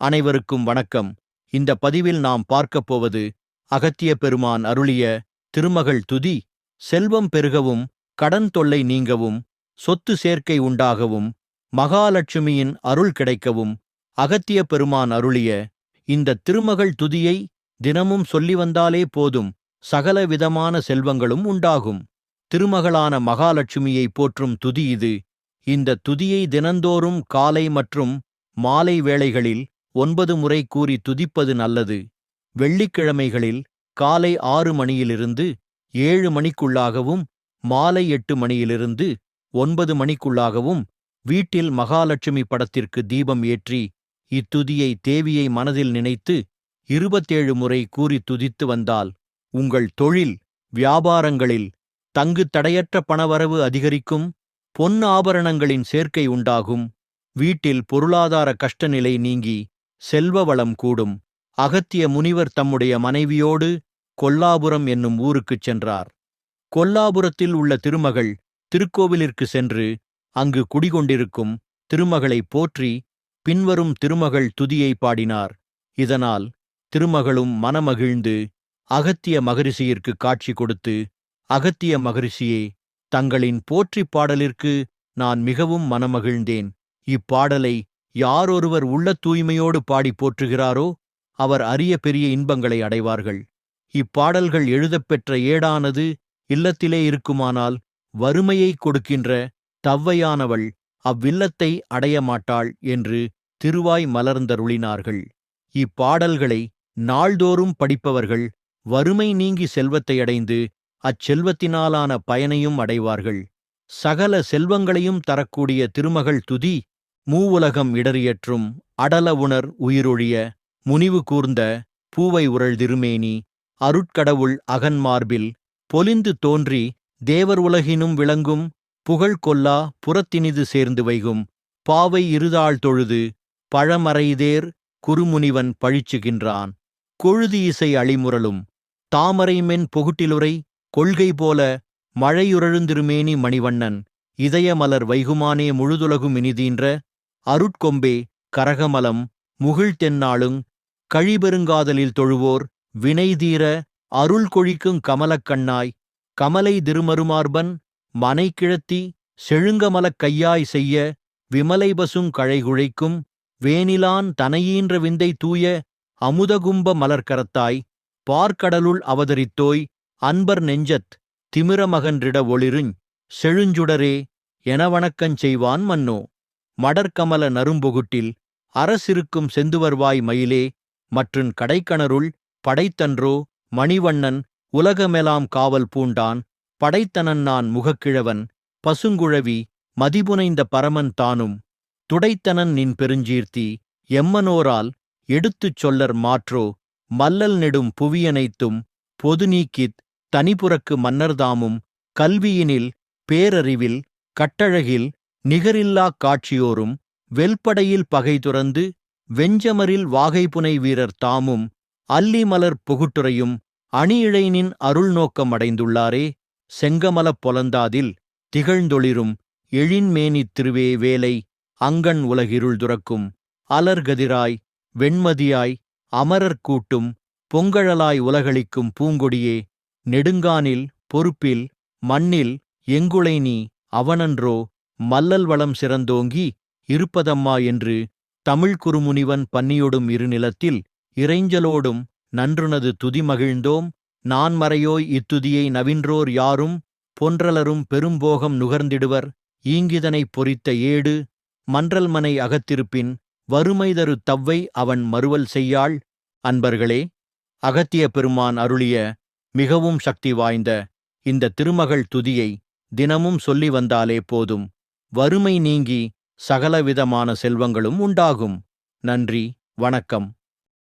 அனைவருக்கும் வணக்கம். இந்த பதிவில் நாம் பார்க்கப் போவது அகத்திய பெருமான் அருளிய திருமகள் துதி செல்வம் பெருகவும் கடன் தொல்லை நீங்கவும் சொத்து சேர்க்கை உண்டாகவும் மகாலட்சுமியின் அருள் கிடைக்கவும் அகத்திய பெருமான் அருளிய இந்த திருமகள் துதியை தினமும் சொல்லி வந்தாலே போதும். சகல விதமான செல்வங்களும் உண்டாகும். திருமகளான மகாலட்சுமியை போற்றும் துதி இது. இந்த துதியை தினந்தோறும் காலை மற்றும் மாலை வேளைகளில் ஒன்பது முறை கூறி துதிப்பது நல்லது. வெள்ளிக்கிழமைகளில் காலை ஆறு மணியிலிருந்து ஏழு மணிக்குள்ளாகவும் மாலை எட்டு மணியிலிருந்து ஒன்பது மணிக்குள்ளாகவும் வீட்டில் மகாலட்சுமி படத்திற்கு தீபம் ஏற்றி இத்துதியை தேவியை மனதில் நினைத்து இருபத்தேழு முறை கூறி துதித்து வந்தால் உங்கள் தொழில் வியாபாரங்களில் தங்கு தடையற்ற பணவரவு அதிகரிக்கும் பொன் ஆபரணங்களின் சேர்க்கை உண்டாகும் வீட்டில் பொருளாதார கஷ்டநிலை நீங்கி செல்வ வளம் கூடும். அகத்திய முனிவர் தம்முடைய மனைவியோடு கொல்லாபுரம் என்னும் ஊருக்குச் சென்றார். கொல்லாபுரத்தில் உள்ள திருமகள் திருக்கோவிலிற்கு சென்று அங்கு குடிகொண்டிருக்கும் திருமகளை போற்றி பின்வரும் திருமகள் துதியை பாடினார். இதனால் திருமகளும் மனமகிழ்ந்து அகத்திய மகரிஷியிற்கு காட்சி கொடுத்து அகத்திய மகரிஷியே தங்களின் போற்றிப் பாடலிற்கு நான் மிகவும் மனமகிழ்ந்தேன். இப்பாடலை யாரொருவர் உள்ள தூய்மையோடு பாடி போற்றுகிறாரோ அவர் அரிய பெரிய இன்பங்களை அடைவார்கள். இப்பாடல்கள் எழுதப்பெற்ற ஏடானது இல்லத்திலே இருக்குமானால் வறுமையை கொடுக்கின்ற தவ்வையானவள் அவ்வில்லத்தை அடைய மாட்டாள் என்று திருவாய் மலர்ந்தருளினார்கள். இப்பாடல்களை நாள்தோறும் படிப்பவர்கள் வறுமை நீங்கி செல்வத்தை அடைந்து அச்செல்வத்தினாலான பயனையும் அடைவார்கள். சகல செல்வங்களையும் தரக்கூடிய திருமகள் துதி மூவுலகம் இடறியற்றும் அடல உணர் உயிரொழிய முனிவு கூர்ந்த பூவை உரள் திருமேனி அருட்கடவுள் அகன்மார்பில் பொலிந்து தோன்றி தேவர் உலகினும் விளங்கும் புகழ் கொல்லா புறத்தினிது சேர்ந்து வைகும் பாவை இருதாள் தொழுது பழமறைதேர் குறுமுனிவன் பழிச்சுகின்றான். கொழுதி இசை அழிமுரலும் தாமரைமென் பொகுட்டிலுரை கொள்கை போல மழையுரழுந்திருமேனி மணிவண்ணன் இதயமலர் வைகுமானே முழுதுலகும் இனிதீன்ற அருட்கொம்பே கரகமலம் முகிழ்த்தென்னாளுங் கழிபெருங்காதலில் தொழுவோர் வினைதீர அருள் கொழிக்குங் கமலக்கண்ணாய் கமலை திருமருமார்பன் மனைக்கிழத்தி செழுங்கமலக் கையாய் செய்ய விமலைபசுங் கழைகுழைக்கும் வேனிலான் தனையீன்ற விந்தை தூய அமுதகும்ப மலர்க்கரத்தாய் பார்க்கடலுள் அவதரித்தோய் அன்பர் நெஞ்சத் திமிரமகன்றிட ஒளிருஞ் செழுஞ்சுடரே என வணக்கஞ் செய்வான் மன்னோ. மடர்கமல நரும்பொகுட்டில் அரசிருக்கும் செந்துவர்வாய் மயிலே மற்றும் கடைக்கணருள் படைத்தன்றோ மணிவண்ணன் உலகமெலாம் காவல் பூண்டான் படைத்தனன் நான் முகக்கிழவன் பசுங்குழவி மதிபுனைந்த பரமன் தானும் துடைத்தனன் நின் பெருஞ்சீர்த்தி எம்மனோரால் எடுத்துச் சொல்லர் மாற்றோ மல்லல் நெடும் புவியனைத்தும் பொது நீக்கித் தனிபுறக்கு மன்னர்தாமும் கல்வியினில் பேரறிவில் கட்டழகில் நிகரில்லாக் காட்சியோரும் வெல்படையில் பகை துறந்து வெஞ்சமரில் வாகைப்புனை வீரர் தாமும் அல்லிமலர் புகுட்டுரையும் அணியிழைனின் அருள் நோக்கம் அடைந்துள்ளாரே செங்கமலப் பொலந்தாதில் திகழ்ந்தொளிரும் எழின்மேனித் திருவே வேலை அங்கண் உலகிருள் துறக்கும் அலர்கதிராய் வெண்மதியாய் அமரர் கூட்டும் பொங்கழலாய் உலகளிக்கும் பூங்கொடியே நெடுங்கானில் பொறுப்பில் மண்ணில் எங்குளை நீ அவனன்றோ மல்லல் வளம் சிறந்தோங்கி இருப்பதம்மா என்று தமிழ் குறுமுனிவன் பன்னியொடும் இருநிலத்தில் இறைஞ்சலோடும் நன்றுனது துதி மகிழ்ந்தோம். நான் மறையோய் இத்துதியை நவின்றோர் யாரும் பொன்றலரும் பெரும்போகம் நுகர்ந்திடுவர். ஈங்கிதனைப் பொறித்த ஏடு மன்றல்மனை அகத்திருப்பின் வறுமைதரு தவ்வை அவன் மறுவல் செய்யாள். அன்பர்களே அகத்திய பெருமான் அருளிய மிகவும் சக்தி வாய்ந்த இந்த திருமகள் துதியை தினமும் சொல்லி வந்தாலே போதும். வறுமை நீங்கி சகலவிதமான செல்வங்களும் உண்டாகும். நன்றி வணக்கம்.